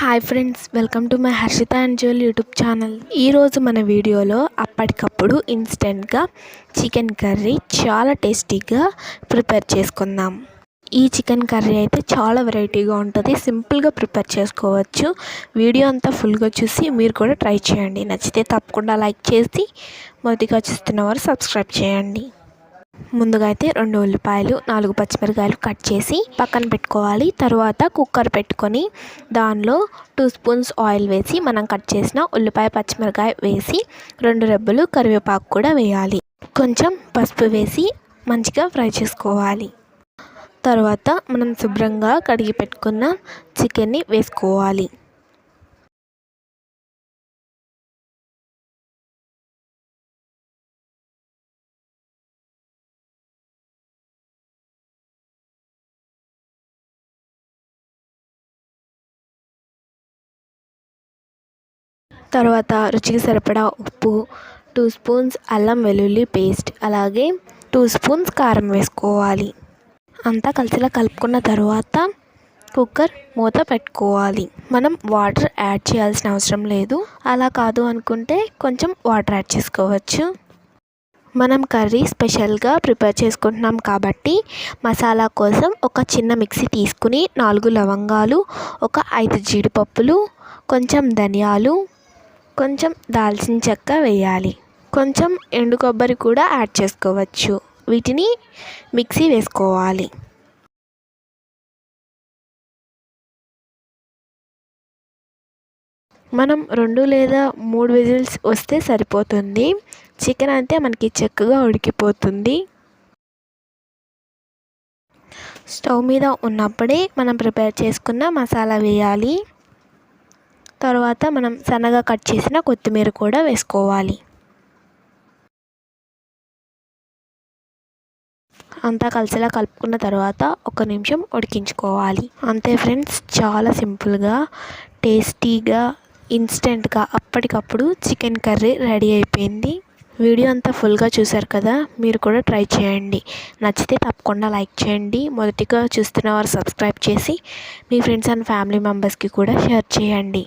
Hi friends welcome to my Harshitha and Jewel YouTube channel ఈరోజు మన వీడియోలో అప్పటికప్పుడు ఇన్స్టెంట్గా చికెన్ కర్రీ చాలా టేస్టీగా ప్రిపేర్ చేసుకుందాం. ఈ చికెన్ కర్రీ అయితే చాలా వెరైటీగా ఉంటుంది సింపుల్గా ప్రిపేర్ చేసుకోవచ్చు. వీడియో అంతా ఫుల్గా చూసి మీరు కూడా ట్రై చేయండి. నచ్చితే తప్పకుండా లైక్ చేసి మొదటిగా చూస్తున్న వారు సబ్స్క్రైబ్ చేయండి. ముందుగా అయితే రెండు ఉల్లిపాయలు నాలుగు పచ్చిమిరకాయలు కట్ చేసి పక్కన పెట్టుకోవాలి. తర్వాత కుక్కర్ పెట్టుకొని దానిలో టూ స్పూన్స్ ఆయిల్ వేసి మనం కట్ చేసిన ఉల్లిపాయ పచ్చిమిరకాయ వేసి రెండు రెబ్బలు కరివేపాకు కూడా వేయాలి. కొంచెం పసుపు వేసి మంచిగా ఫ్రై చేసుకోవాలి. తర్వాత మనం శుభ్రంగా కడిగి పెట్టుకున్న చికెన్ని వేసుకోవాలి. తర్వాత రుచికి సరిపడా ఉప్పు టూ స్పూన్స్ అల్లం వెల్లుల్లి పేస్ట్ అలాగే టూ స్పూన్స్ కారం వేసుకోవాలి. అంతా కలిసిలా కలుపుకున్న తర్వాత కుక్కర్ మూత పెట్టుకోవాలి. మనం వాటర్ యాడ్ చేయాల్సిన అవసరం లేదు. అలా కాదు అనుకుంటే కొంచెం వాటర్ యాడ్ చేసుకోవచ్చు. మనం కర్రీ స్పెషల్గా ప్రిపేర్ చేసుకుంటున్నాం కాబట్టి మసాలా కోసం ఒక చిన్న మిక్సీ తీసుకుని నాలుగు లవంగాలు ఒక ఐదు జీడిపప్పులు కొంచెం ధనియాలు కొంచెం దాల్చిన చెక్క వేయాలి. కొంచెం ఎండు కొబ్బరి కూడా యాడ్ చేసుకోవచ్చు. వీటిని మిక్సీ వేసుకోవాలి. మనం రెండు లేదా మూడు విజిల్స్ వస్తే సరిపోతుంది. చికెన్ అయితే మనకి చక్కగా ఉడికిపోతుంది. స్టవ్ మీద ఉన్నప్పుడే మనం ప్రిపేర్ చేసుకున్న మసాలా వేయాలి. తర్వాత మనం సన్నగా కట్ చేసిన కొత్తిమీర కూడా వేసుకోవాలి. అంతా కలిసేలా కలుపుకున్న తర్వాత ఒక నిమిషం ఉడికించుకోవాలి. అంతే ఫ్రెండ్స్ చాలా సింపుల్గా టేస్టీగా ఇన్స్టెంట్గా అప్పటికప్పుడు చికెన్ కర్రీ రెడీ అయిపోయింది. వీడియో అంతా ఫుల్గా చూసారు కదా మీరు కూడా ట్రై చేయండి. నచ్చితే తప్పకుండా లైక్ చేయండి. మొదటిగా చూస్తున్న వారు సబ్స్క్రైబ్ చేసి మీ ఫ్రెండ్స్ అండ్ ఫ్యామిలీ మెంబర్స్కి కూడా షేర్ చేయండి.